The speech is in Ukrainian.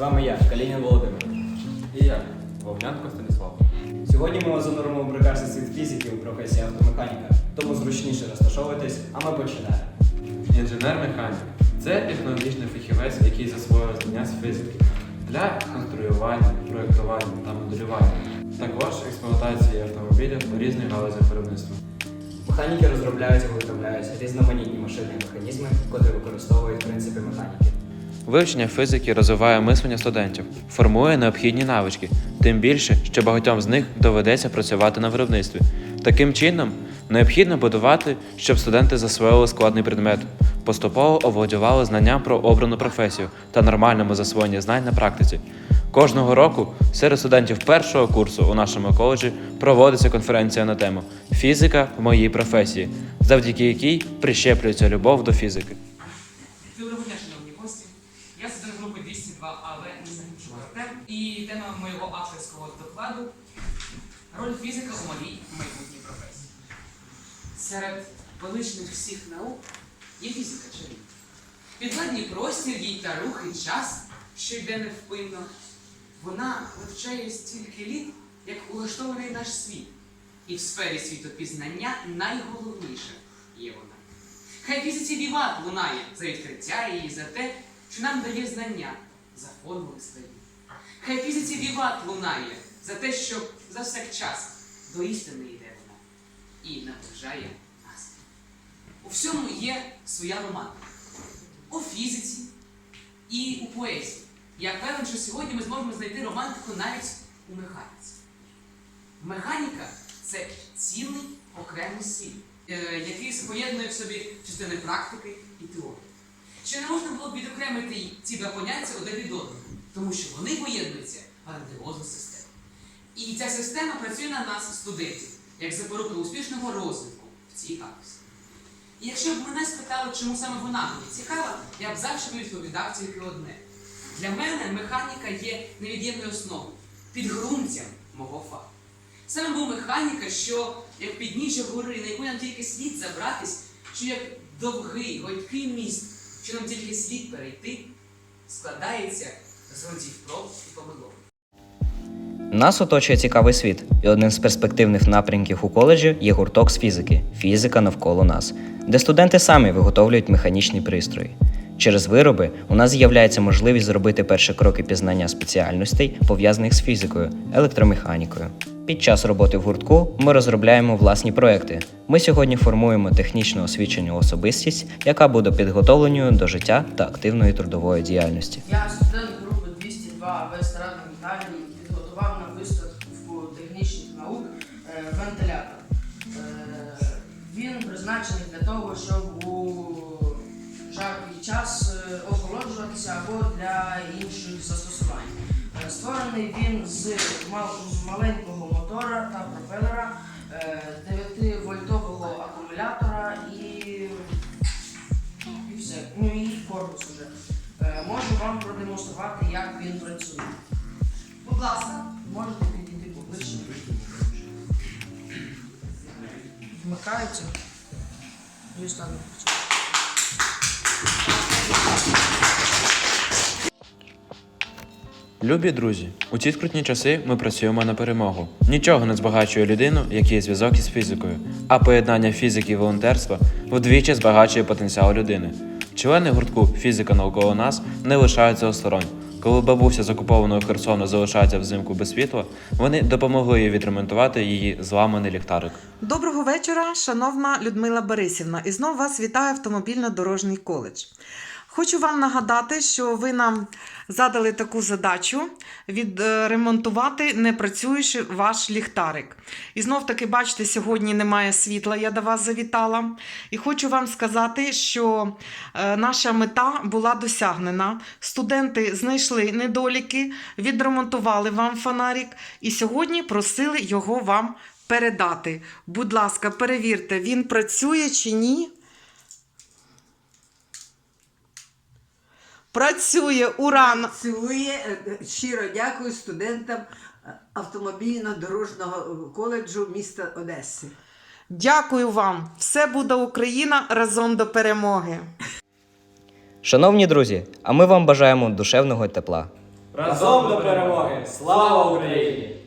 вами я, Калінін Володимир. І я, Вовнянко Станіслав. Сьогодні ми зануримо в прекрасний світ фізики у професії автомеханіка. Тому зручніше розташовуйтесь, а ми починаємо. Інженер-механік це технологічний фахівець, який засвоює знання з фізики для конструювання, проєктування та моделювання. Також експлуатації автомобілів у різних галузях виробництва. Механіки розробляють і виготовляють різноманітні машини і механізми, котрі використовують принципи механіки. Вивчення фізики розвиває мислення студентів, формує необхідні навички, тим більше, що багатьом з них доведеться працювати на виробництві. Таким чином, необхідно будувати, щоб студенти засвоїли складний предмет, поступово оволодівали знанням про обрану професію та нормальному засвоєнні знань на практиці. Кожного року серед студентів першого курсу у нашому коледжі проводиться конференція на тему Фізика в моїй професії, завдяки якій прищеплюється любов до фізики. Доброго дня, шановні гості. Я студент групи 202 Незагрібчук І тема моєго авторського докладу роль фізика у моїй майбутній професії. Серед величних всіх наук є фізика чи ні? Підвладний простір їй та рух і час, що йде невпинно. Вона вивчає стільки літ, як улаштований наш світ. І в сфері світопізнання найголовніше є вона. Хай фізиці віват лунає за відкриття її, за те, що нам дає знання, за формули свої. Хай фізиці віват лунає за те, що за час до істини йде вона і наближає нас. У всьому є своя романтика. У фізиці і у поезії. Я певен, що сьогодні ми зможемо знайти романтику навіть у механіці. Механіка це цілий окремий світ, е, який поєднує в собі частини практики і теорії. Ще не можна було б відокремити ці два поняття один від одного, тому що вони поєднуються в грандіозну систему. І ця система працює на нас, студентів, як запорука успішного розвитку в цій галузі. І якщо б мене спитали, чому саме вона мені цікава, я б завжди відповідав тільки одне. Для мене механіка є невід'ємною основою, підґрунтям мого фаху. Саме був механіка, що як підніжжя гори, на яку нам тільки слід забратись, що як довгий, гойткий міст, що нам тільки слід перейти, складається з ґрунтів проб і помилок. Нас оточує цікавий світ, і одним з перспективних напрямків у коледжі є гурток з фізики фізика навколо нас, де студенти самі виготовлюють механічні пристрої. Через вироби у нас з'являється можливість зробити перші кроки пізнання спеціальностей, пов'язаних з фізикою, електромеханікою. Під час роботи в гуртку ми розробляємо власні проекти. Ми сьогодні формуємо технічно освічену особистість, яка буде підготовленою до життя та активної трудової діяльності. Я студент групи 202 АВ Страдний Віталій підготував на виставку технічних наук е, вентилятор. Е, Він призначений для того, щоб у жаркий час е, охолоджуватися або для інших застосувань. Е, Створений він з маленького мотора та пропелера, 9-вольтового акумулятора і і все. Ну і корпус уже. Е, можу вам продемонструвати, як він працює. Будь ласка. Можете підійти поближче. Вмикається. І стане працює. Любі друзі, у ці скрутні часи ми працюємо на перемогу. Нічого не збагачує людину, який є зв'язок із фізикою, а поєднання фізики і волонтерства вдвічі збагачує потенціал людини. Члени гуртку Фізика навколо нас не лишаються осторонь. Коли бабуся з окупованого Херсону залишається взимку без світла, вони допомогли їй відремонтувати її зламаний ліхтарик. Доброго вечора, шановна Людмила Борисівна. І знов вас вітає автомобільно-дорожній коледж. Хочу вам нагадати, що ви нам задали таку задачу відремонтувати непрацюючий ваш ліхтарик. І знов таки, бачите, сьогодні немає світла, я до вас завітала. І хочу вам сказати, що е, наша мета була досягнена. Студенти знайшли недоліки, відремонтували вам фонарик і сьогодні просили його вам передати. Будь ласка, перевірте, він працює чи ні. Працює, уран. Працює Е, щиро дякую студентам е, автомобільно-дорожнього коледжу міста Одеси. Дякую вам! Все буде Україна разом до перемоги! Шановні друзі, а ми вам бажаємо душевного тепла. Разом до перемоги! Слава Україні!